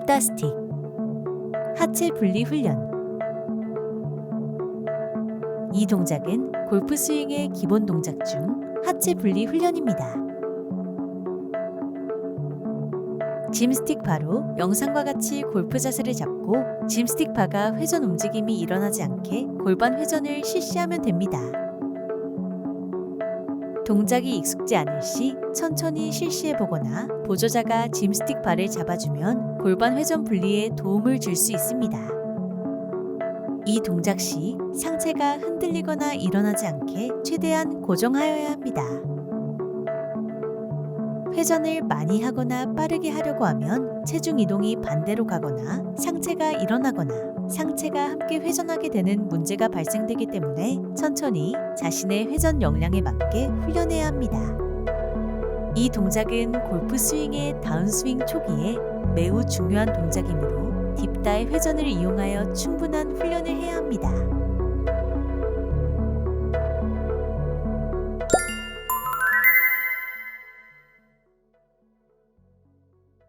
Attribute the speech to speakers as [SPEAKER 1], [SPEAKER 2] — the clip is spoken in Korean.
[SPEAKER 1] 플라스틱 하체 분리 훈련 이 동작은 골프 스윙의 기본 동작 중 하체 분리 훈련입니다. 짐스틱 바로 영상과 같이 골프 자세를 잡고 짐스틱 바가 회전 움직임이 일어나지 않게 골반 회전을 실시하면 됩니다. 동작이 익숙지 않을 시 천천히 실시해 보거나 보조자가 짐스틱 바를 잡아주면 골반 회전 분리에 도움을 줄 수 있습니다. 이 동작 시 상체가 흔들리거나 일어나지 않게 최대한 고정하여야 합니다. 회전을 많이 하거나 빠르게 하려고 하면 체중 이동이 반대로 가거나 상체가 일어나거나 상체가 함께 회전하게 되는 문제가 발생되기 때문에 천천히 자신의 회전 역량에 맞게 훈련해야 합니다. 이 동작은 골프 스윙의 다운스윙 초기에 매우 중요한 동작이므로 딥다의 회전을 이용하여 충분한 훈련을 해야 합니다.